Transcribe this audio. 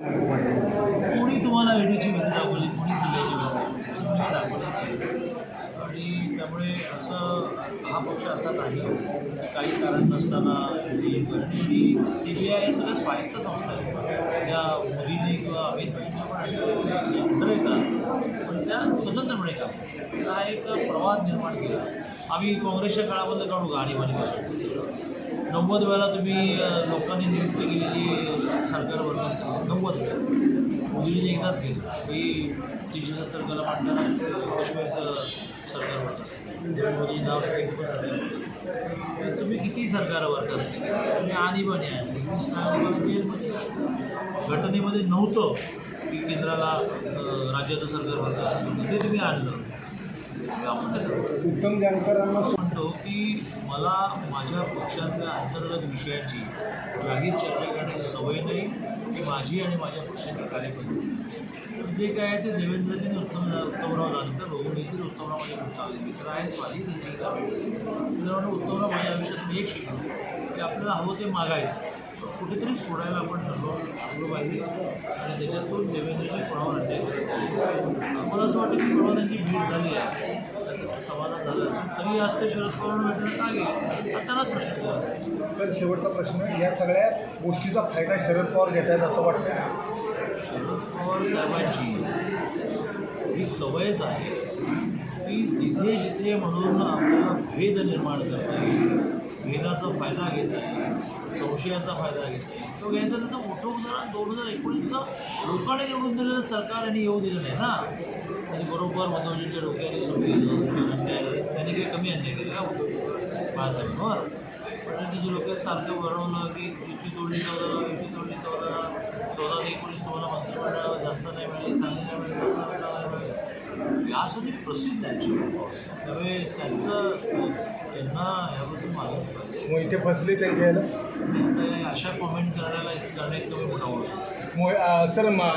कोणी तुम्हाला वेळेची वेळ दाखवली? कोणी सगळ्याची वेळ असं आणि त्यामुळे असं हा पक्ष असा नाही. काही कारण नसताना ईडी करणे ही सी बी आय सगळ्या स्वायत्त संस्था आहेत. त्या मोदीने किंवा अमित भाईंच्या पण अंडर येतात पण त्या स्वतंत्रपणे काम हा एक प्रवाद निर्माण केला. आम्ही काँग्रेसच्या काळाबद्दल काढू गाडी मालिकेसाठी सगळं? नव्वद वेळा तुम्ही लोकांनी नियुक्त केलेली सरकार नसेल सोबत मोदीजीने एकदाच केलं. की तीनशे सत्तर कलम आणताना काश्मीरचं सरकार सरकारवर असेल मोदी नाव पण सरकार सरकारवर असेल तुम्ही किती सरकारवर असते तुम्ही आणीबाणी आहे एकवीस नागरिकांना घटनेमध्ये नव्हतं की केंद्राला राज्याचं सरकार असेल ते तुम्ही आणलं. आपण कसं उत्तम जानकरांना असं की मला माझ्या पक्षातल्या अंतर्गत विषयाची जाहीर चर्चा करण्याची सवय नाही की माझी आणि माझ्या पक्षाच्या कार्यपद्धती जे काय आहे ते देवेंद्रजी उत्तम उत्तमराव जानकर बघून घेतील उत्तमराव माझे खूप चांगले मित्र आहेत माझी त्यांची गावी त्यामुळे उत्तमराव माझ्या आयुष्यात मी एक शिकलो की आपल्याला हवं ते मागायचं. कुठेतरी सोडायला आपण ठरलो ठरलो पाहिजे. आणि त्याच्यातून देवेंद्रजी कोणावर अटॅक मला असं वाटतं की परवा त्यांची भीड झाली आहे. समाधान झालं असेल तरी आज ते शरद पवार भेटणं का गेले? त्यांनाच प्रश्न सर शेवटचा प्रश्न या सगळ्या गोष्टीचा फायदा शरद पवार घेत आहेत असं वाटतं शरद पवार साहेबांची ही सवयच आहे की जिथे जिथे म्हणून आपल्याला भेद निर्माण करता येईल भेदाचा फायदा घेता येईल संशयाचा फायदा घेता येईल तो घ्यायचा त्याचं मोठं उदाहरण दोन हजार एकोणीसचं लोकांनी निवडून दिलेलं सरकार यांनी येऊ दिलं नाही ना. त्यांनी बरोबर मनोजींच्या डोक्याने काही कमी अन्याय केला बाळासाहेबांवर पण त्यांच्या डोक्यात सारखं बनवलं की युती तोडली चौदा युती तोडली चौदा चौदा ते एकोणीस तुम्हाला मंत्रिमंडळ जास्त नाही मिळाली चांगली नाही मिळाली जास्त नाही चांगली मिळाली यासाठी प्रसिद्ध आहे त्यामुळे त्यांचं त्यांना याबद्दल मागच पाहिजे. मोहिते फसले त्यांच्या अशा कॉमेंट करायला करण्यात कमी मोठा मोह सर मा